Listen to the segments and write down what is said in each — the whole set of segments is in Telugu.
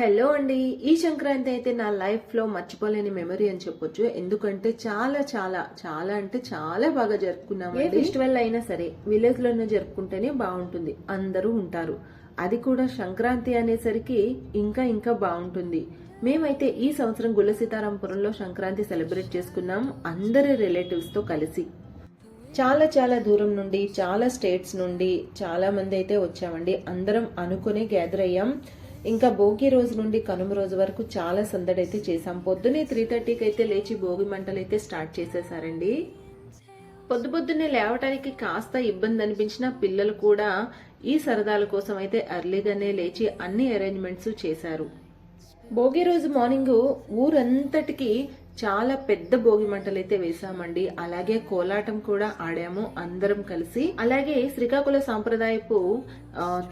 హలో అండి. ఈ సంక్రాంతి అయితే నా లైఫ్లో మర్చిపోలేని మెమరీ అని చెప్పొచ్చు. ఎందుకంటే చాలా చాలా చాలా అంటే చాలా బాగా జరుపుకున్నాం ఏ ఫెస్టివల్ అయినా సరే విలేజ్లోనే జరుపుకుంటేనే బాగుంటుంది. అందరూ ఉంటారు. అది కూడా సంక్రాంతి అనేసరికి ఇంకా ఇంకా బాగుంటుంది. మేమైతే ఈ సంవత్సరం గులసీతారాంపురంలో సంక్రాంతి సెలబ్రేట్ చేసుకున్నాం. అందరి రిలేటివ్స్తో కలిసి. చాలా చాలా దూరం నుండి చాలా స్టేట్స్ నుండి చాలా మంది అయితే వచ్చామండి. అందరం అనుకునే గ్యాదర్ అయ్యాం. ఇంకా భోగి రోజు నుండి కనుమ రోజు వరకు చాలా సందడి అయితే చేసాం పొద్దునే త్రీ థర్టీకి అయితే లేచి భోగి మంటలు అయితే స్టార్ట్ చేసేసారండి. పొద్దు పొద్దున్నే లేవటానికి కాస్త ఇబ్బంది అనిపించిన పిల్లలు కూడా ఈ సరదాల కోసం అయితే ఎర్లీగానే లేచి అన్ని అరేంజ్మెంట్స్ చేశారు. భోగి రోజు మార్నింగ్ ఊరంతటికి చాలా పెద్ద భోగి మంటలు అయితే వేసామండి అలాగే కోలాటం కూడా ఆడాము అందరం కలిసి. అలాగే శ్రీకాకుళ సాంప్రదాయపు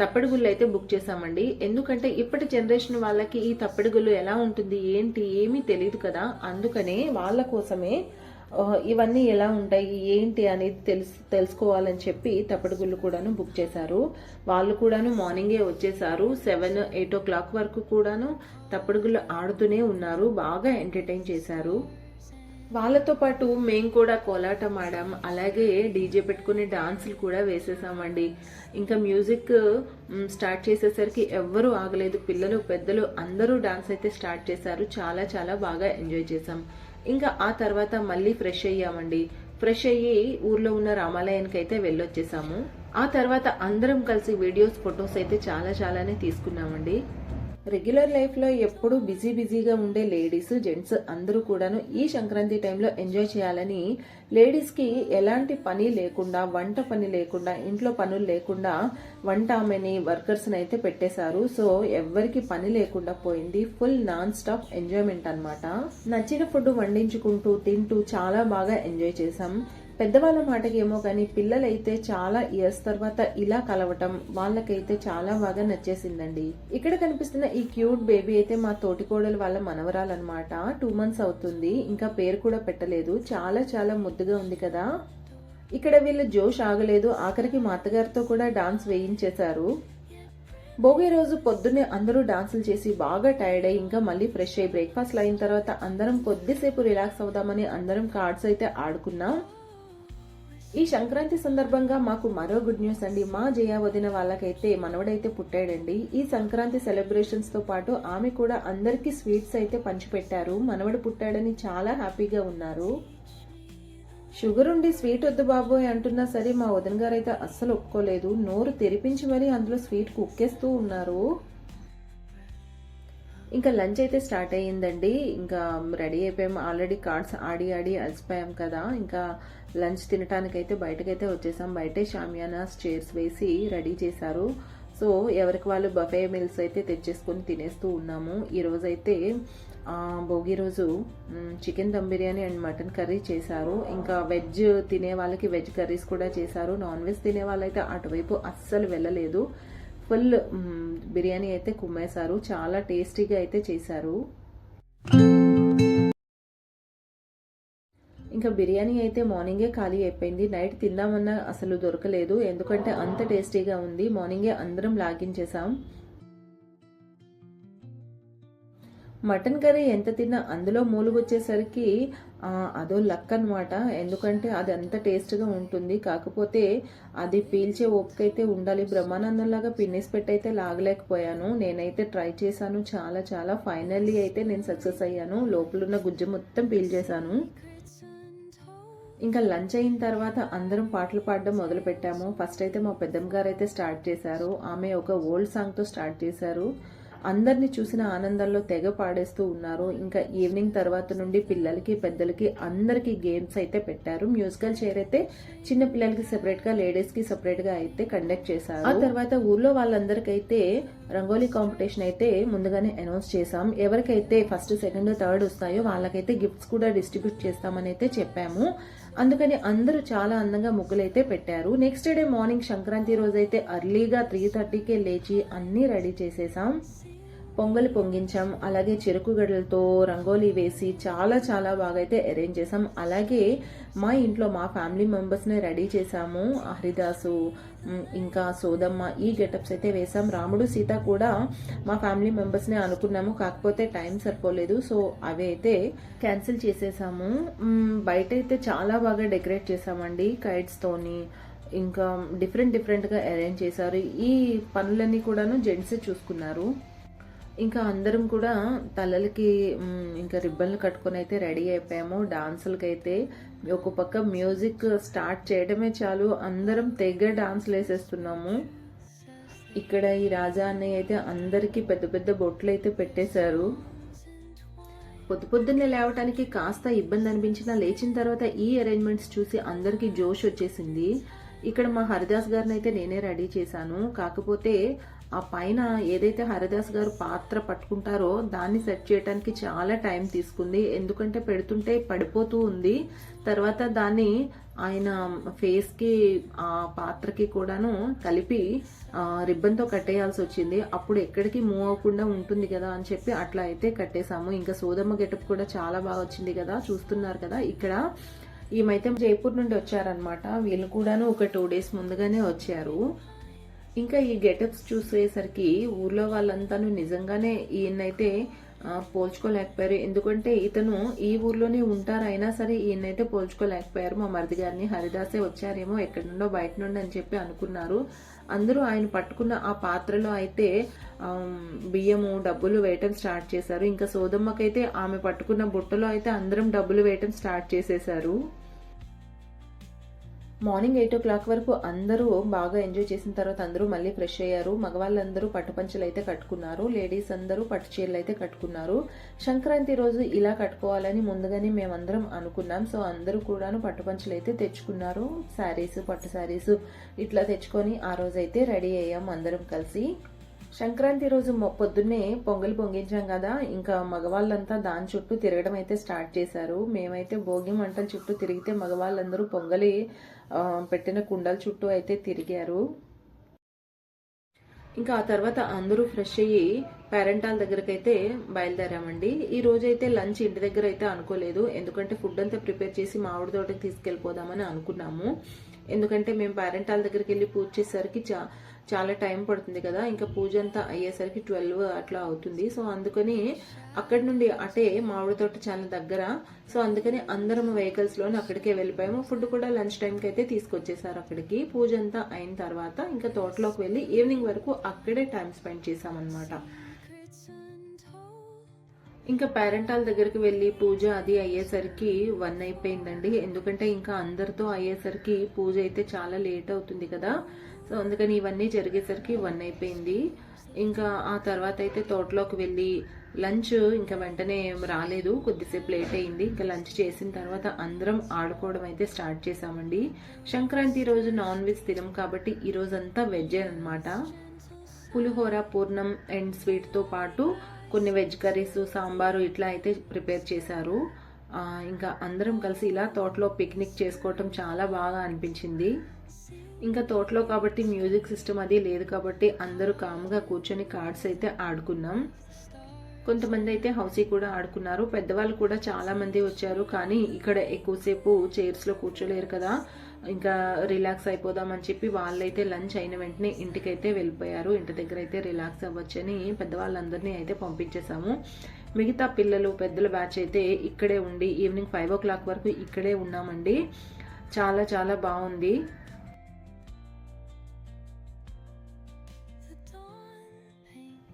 తప్పడి గుళ్ళు అయితే బుక్ చేసామండి ఎందుకంటే ఇప్పటి జనరేషన్ వాళ్ళకి ఈ తప్పడి గుళ్ళు ఎలా ఉంటుంది ఏంటి ఏమీ తెలియదు కదా. అందుకనే వాళ్ళ కోసమే ఇవన్నీ ఎలా ఉంటాయి? ఏంటి అనేది తెలుసు తెలుసుకోవాలని చెప్పి తప్పటిగుళ్ళు కూడాను బుక్ చేశారు. వాళ్ళు కూడాను మార్నింగే వచ్చేసారు. సెవెన్ ఎయిట్ ఓ క్లాక్ వరకు కూడాను తప్పటిగుళ్ళు ఆడుతూనే ఉన్నారు. బాగా ఎంటర్టైన్ చేశారు. వాళ్ళతో పాటు మేము కూడా కోలాటం ఆడాం. అలాగే డీజే పెట్టుకుని డాన్సులు కూడా వేసేసామండి. ఇంకా మ్యూజిక్ స్టార్ట్ చేసేసరికి ఎవ్వరూ ఆగలేదు. పిల్లలు పెద్దలు అందరూ డాన్స్ అయితే స్టార్ట్ చేశారు. చాలా చాలా బాగా ఎంజాయ్ చేసాం ఇంకా ఆ తర్వాత మళ్ళీ ఫ్రెష్ అయ్యామండి. ఫ్రెష్ అయ్యి ఊర్లో ఉన్న రామాలయానికి అయితే వెళ్ళొచ్చేసాము. ఆ తర్వాత అందరం కలిసి వీడియోస్ ఫొటోస్ అయితే చాలా చాలానే తీసుకున్నామండి. రెగ్యులర్ లైఫ్లో ఎప్పుడూ బిజీ బిజీగా ఉండే లేడీస్ జెంట్స్ అందరూ కూడాను ఈ సంక్రాంతి టైంలో ఎంజాయ్ చేయాలని లేడీస్కి ఎలాంటి పని లేకుండా వంట పని లేకుండా ఇంట్లో పనులు లేకుండా వంట ఆమెని వర్కర్స్ని అయితే పెట్టేశారు. సో ఎవ్వరికి పని లేకుండా పోయింది. ఫుల్ నాన్ స్టాప్ ఎంజాయ్మెంట్ అనమాట నచ్చిన ఫుడ్ వండించుకుంటూ తింటూ చాలా బాగా ఎంజాయ్ చేసాం పెద్దవాళ్ళ మాటకి ఏమో కానీ పిల్లలైతే చాలా ఇయర్స్ తర్వాత ఇలా కలవటం వాళ్ళకైతే చాలా బాగా నచ్చేసిందండి. ఇక్కడ కనిపిస్తున్న ఈ క్యూట్ బేబీ అయితే మా తోటికోడలు వాళ్ళ మనవరాలన్నమాట. టూ మంత్స్ అవుతుంది. ఇంకా పేరు కూడా పెట్టలేదు. చాలా చాలా ముద్దుగా ఉంది కదా. ఇక్కడ వీళ్ళు జోష్ ఆగలేదు. ఆఖరికి మా అత్తగారితో కూడా డాన్స్ వేయించేశారు. భోగి రోజు పొద్దున్నే అందరూ డాన్సులు చేసి బాగా టైర్డ్ అయ్యి ఇంకా మళ్ళీ ఫ్రెష్ అయ్యి బ్రేక్ఫాస్ట్ అయిన తర్వాత అందరం కొద్దిసేపు రిలాక్స్ అవుదామని అందరం కార్డ్స్ అయితే ఆడుకున్నాం. ఈ సంక్రాంతి సందర్భంగా మాకు మరో గుడ్ న్యూస్ అండి. మా జయ వదిన వాళ్ళకైతే మనవడైతే పుట్టాడండి. ఈ సంక్రాంతి సెలబ్రేషన్స్తో పాటు ఆమె కూడా అందరికీ స్వీట్స్ అయితే పంచిపెట్టారు. మనవడు పుట్టాడని చాలా హ్యాపీగా ఉన్నారు. షుగర్ ఉండి స్వీట్ వద్దు బాబోయ్ అంటున్నా సరే మా వదిన గారు అయితే అస్సలు ఒప్పుకోలేదు. నోరు తెరిపించి మరీ అందులో స్వీట్ కుక్కేస్తూ ఉన్నారు. ఇంకా లంచ్ అయితే స్టార్ట్ అయ్యిందండి. ఇంకా రెడీ అయిపోయాం. ఆల్రెడీ కార్డ్స్ ఆడి ఆడి అలసిపోయాం కదా. ఇంకా లంచ్ తినటానికైతే బయటకైతే వచ్చేసాం. బయటే షామియానాస్ చైర్స్ వేసి రెడీ చేశారు. సో ఎవరికి వాళ్ళు బఫే మీల్స్ అయితే తెచ్చేసుకొని తినేస్తూ ఉన్నాము. ఈరోజైతే భోగి రోజు chicken dum biryani and mutton curry చేశారు. ఇంకా వెజ్ తినే వాళ్ళకి వెజ్ కర్రీస్ కూడా చేశారు. నాన్ వెజ్ తినే వాళ్ళైతే అటువైపు అస్సలు వెళ్ళలేదు. ఫుల్ బిర్యానీ అయితే కుమ్మేశారు. చాలా టేస్టీగా అయితే చేశారు. ఇంకా బిర్యానీ అయితే మార్నింగే ఖాళీ అయిపోయింది. నైట్ తిందామన్నా అసలు దొరకలేదు. ఎందుకంటే అంత టేస్టీగా ఉంది. మార్నింగే అందరం లాగించేసాం మటన్ కర్రీ ఎంత తిన్నా అందులో మూలుగొచ్చేసరికి అదో లక్ అనమాట ఎందుకంటే అది అంత టేస్ట్గా ఉంటుంది. కాకపోతే అది పీల్చే ఓపిక అయితే ఉండాలి. బ్రహ్మానందంలాగా పిన్నేసి పెట్టయితే లాగలేకపోయాను. నేనైతే ట్రై చేశాను చాలా చాలా. ఫైనల్లీ అయితే నేను సక్సెస్ అయ్యాను. లోపలున్న గుజ్జు మొత్తం పీల్చేశాను ఇంకా లంచ్ అయిన తర్వాత అందరం పాటలు పాడడం మొదలు పెట్టాము ఫస్ట్ అయితే మా పెద్దమ్మ గారు అయితే స్టార్ట్ చేశారు. ఆమె ఒక ఓల్డ్ సాంగ్తో స్టార్ట్ చేశారు. అందరిని చూసిన ఆనందంలో తెగ పాడేస్తూ ఉన్నారు. ఇంకా ఈవినింగ్ తర్వాత నుండి పిల్లలకి పెద్దలకి అందరికి గేమ్స్ అయితే పెట్టారు. మ్యూజికల్ చైర్ అయితే చిన్న పిల్లలకి సెపరేట్గా లేడీస్కి సెపరేట్గా అయితే కండక్ట్ చేశారు. ఆ తర్వాత ఊర్లో వాళ్ళందరికైతే రంగోలీ కాంపిటీషన్ అయితే ముందుగానే అనౌన్స్ చేశాం. ఎవరికైతే ఫస్ట్ సెకండ్ థర్డ్ వస్తాయో వాళ్ళకైతే గిఫ్ట్స్ కూడా డిస్ట్రిబ్యూట్ చేస్తామని అయితే చెప్పాము. అందుకని అందరూ చాలా అందంగా ముగ్గులైతే పెట్టారు. నెక్స్ట్ డే మార్నింగ్ సంక్రాంతి రోజైతే అర్లీగా త్రీ థర్టీకే లేచి అన్నీ రెడీ చేసేసాం. పొంగలి పొంగించాం. అలాగే చెరుకు గడలతో రంగోలీ వేసి చాలా చాలా బాగా అయితే అరేంజ్ చేసాం అలాగే మా ఇంట్లో మా ఫ్యామిలీ మెంబర్స్ని రెడీ చేసాము హరిదాసు ఇంకా సోదమ్మ ఈ గెటప్స్ అయితే వేసాం రాముడు సీత కూడా మా ఫ్యామిలీ మెంబర్స్నే అనుకున్నాము. కాకపోతే టైం సరిపోలేదు. సో అవి అయితే క్యాన్సిల్ చేసేసాము. బయట అయితే చాలా బాగా డెకరేట్ చేసామండి కైట్స్తోని ఇంకా డిఫరెంట్ డిఫరెంట్గా అరేంజ్ చేశారు. ఈ పనులన్నీ కూడాను జెంట్సే చూసుకున్నారు. ఇంకా అందరం కూడా తలలకి ఇంకా రిబ్బన్లు కట్టుకొని అయితే రెడీ అయిపోయాము. డాన్సులకి అయితే ఒక పక్క మ్యూజిక్ స్టార్ట్ చేయడమే చాలు. అందరం తెగ డాన్సులు వేసేస్తున్నాము. ఇక్కడ ఈ రాజా అన్నయ్య అయితే అందరికీ పెద్ద పెద్ద బొట్లు అయితే పెట్టేశారు. పొద్దు పొద్దున్నే లేవటానికి కాస్త ఇబ్బంది అనిపించినా లేచిన తర్వాత ఈ అరేంజ్మెంట్స్ చూసి అందరికీ జోష్ వచ్చేసింది. ఇక్కడ మా హరిదాస్ గారిని అయితే నేనే రెడీ చేశాను. కాకపోతే ఆ పైన ఏదైతే హరిదాస్ గారు పాత్ర పట్టుకుంటారో దాన్ని సెట్ చేయడానికి చాలా టైం తీసుకుంది. ఎందుకంటే పెడుతుంటే పడిపోతూ ఉంది. తర్వాత దాన్ని ఆయన ఫేస్కి ఆ పాత్రకి కూడాను కలిపి రిబ్బన్తో కట్టేయాల్సి వచ్చింది. అప్పుడు ఎక్కడికి మూవ్ అవ్వకుండా ఉంటుంది కదా అని చెప్పి అట్లా అయితే కట్టేశాము. ఇంకా సోదమ్మ గెటప్ కూడా చాలా బాగా వచ్చింది కదా చూస్తున్నారు కదా. ఇక్కడ ఈమైతే జైపూర్ నుండి వచ్చారనమాట వీళ్ళు కూడాను ఒక టూ డేస్ ముందుగానే వచ్చారు. ఇంకా ఈ గెటప్స్ చూసేసరికి ఊర్లో వాళ్ళంతాను నిజంగానే ఈయనైతే పోల్చుకోలేకపోయారు. ఎందుకంటే ఇతను ఈ ఊర్లోనే ఉంటారైనా సరే ఈయనైతే పోల్చుకోలేకపోయారు. మా మరిది గారిని హరిదాసే వచ్చారేమో ఎక్కడి నుండో బయట నుండి అని చెప్పి అనుకున్నారు. అందరూ ఆయన పట్టుకున్న ఆ పాత్రలో అయితే బియ్యము డబ్బులు వేయటం స్టార్ట్ చేశారు. ఇంకా సోదమ్మకైతే ఆమె పట్టుకున్న బుట్టలో అయితే అందరం డబ్బులు వేయటం స్టార్ట్ చేసేశారు. మార్నింగ్ ఎయిట్ ఓ క్లాక్ వరకు అందరూ బాగా ఎంజాయ్ చేసిన తర్వాత అందరూ మళ్ళీ ఫ్రెష్ అయ్యారు. మగవాళ్ళందరూ పట్టుపంచలు అయితే కట్టుకున్నారు. లేడీస్ అందరూ పట్టు చీరలు అయితే కట్టుకున్నారు. సంక్రాంతి రోజు ఇలా కట్టుకోవాలని ముందుగానే మేమందరం అనుకున్నాం. సో అందరూ కూడాను పట్టుపంచలు అయితే తెచ్చుకున్నారు. శారీస్ పట్టు శారీస్ ఇట్లా తెచ్చుకొని ఆ రోజు అయితే రెడీ అయ్యాం అందరం కలిసి. సంక్రాంతి రోజు పొద్దున్నే పొంగల్ పొంగించాం కదా. ఇంకా మగవాళ్ళంతా దాని చుట్టూ తిరగడం అయితే స్టార్ట్ చేశారు. మేమైతే భోగి మంటల చుట్టూ తిరిగితే మగవాళ్ళందరూ పొంగలి పెట్టిన కుండల చుట్టూ అయితే తిరిగారు. ఇంకా ఆ తర్వాత అందరూ ఫ్రెష్ అయ్యి పేరెంటాల దగ్గరికి అయితే బయలుదేరామండి. ఈ రోజు అయితే లంచ్ ఇంటి దగ్గర అయితే అనుకోలేదు. ఎందుకంటే ఫుడ్ అంతా ప్రిపేర్ చేసి మామిడి తోటకి తీసుకెళ్ళిపోదామని అనుకున్నాము. ఎందుకంటే మేము పేరెంటాల దగ్గరికి వెళ్ళి పూజ చేసేసరికి చా చాలా టైం పడుతుంది కదా. ఇంకా పూజ అంతా అయ్యేసరికి ట్వెల్వ్ అట్లా అవుతుంది. సో అందుకని అక్కడి నుండి అటే మామిడి తోట చాలా దగ్గర. సో అందుకని అందరం వెహికల్స్లోనే అక్కడికే వెళ్ళిపోయాము. ఫుడ్ కూడా లంచ్ టైంకి అయితే తీసుకొచ్చేసారు అక్కడికి. పూజ అంతా అయిన తర్వాత ఇంకా తోటలోకి వెళ్ళి ఈవినింగ్ వరకు అక్కడే టైం స్పెండ్ చేసామన్నమాట ఇంకా పేరెంటాల దగ్గరికి వెళ్ళి పూజ అది అయ్యేసరికి వన్ అయిపోయిందండి. ఎందుకంటే ఇంకా అందరితో అయ్యేసరికి పూజ అయితే చాలా లేట్ అవుతుంది కదా. సో అందుకని ఇవన్నీ జరిగేసరికి వన్ అయిపోయింది. ఇంకా ఆ తర్వాత అయితే తోటలోకి వెళ్ళి లంచ్ ఇంకా వెంటనే రాలేదు. కొద్దిసేపు లేట్ అయింది. ఇంకా లంచ్ చేసిన తర్వాత అందరం ఆడుకోవడం అయితే స్టార్ట్ చేసామండి సంక్రాంతి రోజు నాన్ వెజ్ తినం కాబట్టి ఈ రోజంతా వెజ్ అనమాట పులిహోర పూర్ణం అండ్ స్వీట్తో పాటు కొన్ని వెజ్ కర్రీస్ సాంబారు ఇట్లా అయితే ప్రిపేర్ చేశారు. ఇంకా అందరం కలిసి ఇలా తోటలో పిక్నిక్ చేసుకోవటం చాలా బాగా అనిపించింది. ఇంకా తోటలో కాబట్టి మ్యూజిక్ సిస్టమ్ అది లేదు కాబట్టి అందరూ కామ్గా కూర్చొని కార్డ్స్ అయితే ఆడుకున్నాం. కొంతమంది అయితే హౌసీ కూడా ఆడుకున్నారు. పెద్దవాళ్ళు కూడా చాలామంది వచ్చారు. కానీ ఇక్కడ ఎక్కువసేపు చైర్స్లో కూర్చోలేరు కదా. ఇంకా రిలాక్స్ అయిపోదామని చెప్పి వాళ్ళైతే లంచ్ అయిన వెంటనే ఇంటికైతే వెళ్ళిపోయారు. ఇంటి దగ్గర అయితే రిలాక్స్ అవ్వచ్చని పెద్దవాళ్ళందరినీ అయితే పంపించేశాము. మిగతా పిల్లలు పెద్దల బ్యాచ్ అయితే ఇక్కడే ఉండి ఈవినింగ్ ఫైవ్ ఓ క్లాక్ వరకు ఇక్కడే ఉన్నామండి. చాలా చాలా బాగుంది.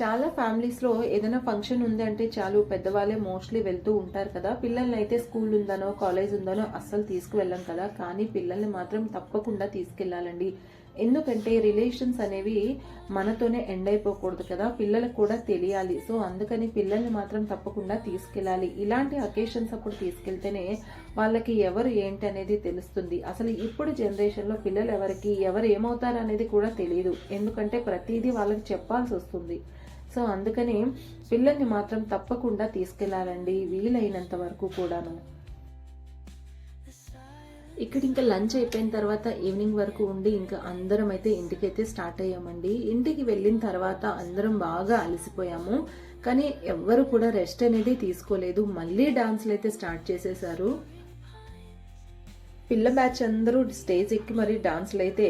చాలా ఫ్యామిలీస్లో ఏదైనా ఫంక్షన్ ఉంది అంటే చాలు పెద్దవాళ్ళే మోస్ట్లీ వెళ్తూ ఉంటారు కదా. పిల్లల్ని అయితే స్కూల్ ఉందనో కాలేజ్ ఉందనో అస్సలు తీసుకువెళ్ళం కదా. కానీ పిల్లల్ని మాత్రం తప్పకుండా తీసుకెళ్ళాలండి. ఎందుకంటే రిలేషన్స్ అనేవి మనతోనే ఎండ్ అయిపోకూడదు కదా పిల్లలకు కూడా తెలియాలి. సో అందుకని పిల్లల్ని మాత్రం తప్పకుండా తీసుకెళ్ళాలి. ఇలాంటి అకేషన్స్ అప్పుడు తీసుకెళ్తేనే వాళ్ళకి ఎవరు ఏంటి అనేది తెలుస్తుంది. అసలు ఇప్పుడు జనరేషన్లో పిల్లలు ఎవరికి ఎవరు ఏమవుతారు అనేది కూడా తెలియదు ఎందుకంటే ప్రతిదీ వాళ్ళకి చెప్పాల్సి వస్తుంది. సో అందుకని పిల్లల్ని మాత్రం తప్పకుండా తీసుకెళ్ళాలండి వీలైనంత వరకు కూడాను. ఇక్కడ ఇంకా లంచ్ అయిపోయిన తర్వాత ఈవినింగ్ వరకు ఉండి ఇంకా అందరం అయితే ఇంటికైతే స్టార్ట్ అయ్యామండి. ఇంటికి వెళ్ళిన తర్వాత అందరం బాగా అలసిపోయాము. కానీ ఎవ్వరు కూడా రెస్ట్ అనేది తీసుకోలేదు. మళ్ళీ డాన్స్లు అయితే స్టార్ట్ చేసేసారు. పిల్ల బ్యాచ్ అందరూ స్టేజ్ ఎక్కి మరి డాన్స్లు అయితే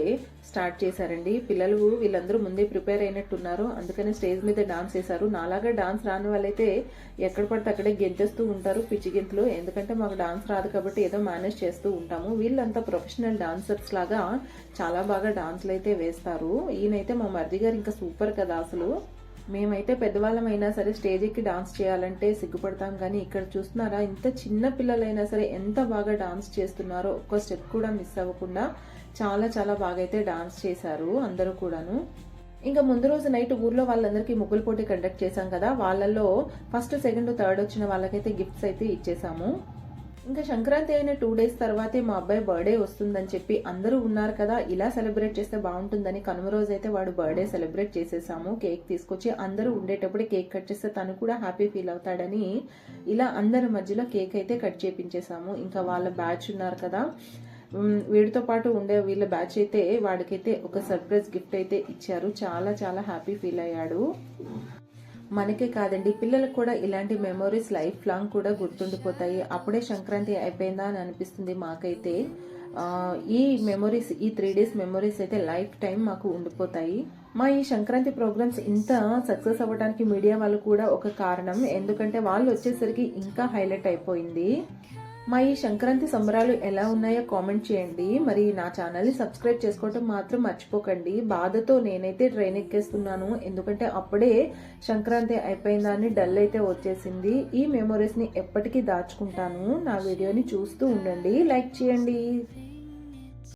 స్టార్ట్ చేశారండి. పిల్లలు వీళ్ళందరూ ముందే ప్రిపేర్ అయినట్టున్నారు. అందుకని స్టేజ్ మీద డాన్స్ చేశారు నాలాగా డాన్స్ రాని వాళ్ళైతే ఎక్కడ పడితే అక్కడే గెంతేస్తూ ఉంటారు పిచ్చి గెంతులు. ఎందుకంటే మాకు డాన్స్ రాదు కాబట్టి ఏదో మేనేజ్ చేస్తూ ఉంటాము. వీళ్ళంతా ప్రొఫెషనల్ డాన్సర్స్ లాగా చాలా బాగా డాన్స్లు అయితే వేస్తారు. ఈయనైతే మా మర్ది గారు ఇంకా సూపర్ కదా అసలు. మేమైతే పెద్దవాళ్ళమైనా సరే స్టేజ్ ఎక్కి డాన్స్ చేయాలంటే సిగ్గుపడతాం కానీ ఇక్కడ చూస్తున్నారా ఇంత చిన్న పిల్లలైనా సరే ఎంత బాగా డాన్స్ చేస్తున్నారో ఒక్క స్టెప్ కూడా మిస్ అవ్వకుండా చాలా చాలా బాగా అయితే డాన్స్ చేశారు అందరూ కూడాను. ఇంకా ముందు రోజు నైట్ ఊర్లో వాళ్ళందరికీ ముగ్గులు పోటీ కండక్ట్ చేశాం కదా వాళ్ళల్లో ఫస్ట్ సెకండ్ థర్డ్ వచ్చిన వాళ్ళకైతే గిఫ్ట్స్ అయితే ఇచ్చేసాము ఇంకా సంక్రాంతి అయిన టూ డేస్ తర్వాతే మా అబ్బాయి బర్త్డే వస్తుందని చెప్పి అందరూ ఉన్నారు కదా ఇలా సెలబ్రేట్ చేస్తే బాగుంటుందని కనుమ రోజు అయితే వాడు బర్త్డే సెలబ్రేట్ చేసేసాము. కేక్ తీసుకొచ్చి అందరూ ఉండేటప్పుడు కేక్ కట్ చేస్తే తను కూడా హ్యాపీ ఫీల్ అవుతాడని ఇలా అందరి మధ్యలో కేక్ అయితే కట్ చేపించేసాము. ఇంకా వాళ్ళ బ్యాచ్ ఉన్నారు కదా వీడితో పాటు ఉండే వీళ్ళ బ్యాచ్ అయితే వాడికైతే ఒక సర్ప్రైజ్ గిఫ్ట్ అయితే ఇచ్చారు. చాలా చాలా హ్యాపీ ఫీల్ అయ్యాడు. మనకే కాదండి పిల్లలకు కూడా ఇలాంటి మెమొరీస్ లైఫ్ లాంగ్ కూడా గుర్తుండిపోతాయి. అప్పుడే సంక్రాంతి అయిపోయిందా అని అనిపిస్తుంది మాకైతే. ఈ మెమొరీస్ ఈ త్రీ డేస్ మెమొరీస్ అయితే లైఫ్ టైం మాకు ఉండిపోతాయి. మా ఈ సంక్రాంతి ప్రోగ్రామ్స్ ఇంత సక్సెస్ అవ్వడానికి మీడియా వాళ్ళు కూడా ఒక కారణం. ఎందుకంటే వాళ్ళు వచ్చేసరికి ఇంకా హైలైట్ అయిపోయింది. మా ఈ సంక్రాంతి సంబరాలు ఎలా ఉన్నాయో కామెంట్ చేయండి. మరి నా ఛానల్ని సబ్స్క్రైబ్ చేసుకోవటం మాత్రం మర్చిపోకండి. బాధతో నేనైతే ట్రైన్ ఎక్కేస్తున్నాను. ఎందుకంటే అప్పుడే సంక్రాంతి అయిపోయిందని డల్ అయితే వచ్చేసింది. ఈ మెమొరీస్ని ఎప్పటికీ దాచుకుంటాను. నా వీడియోని చూస్తూ ఉండండి. లైక్ చేయండి.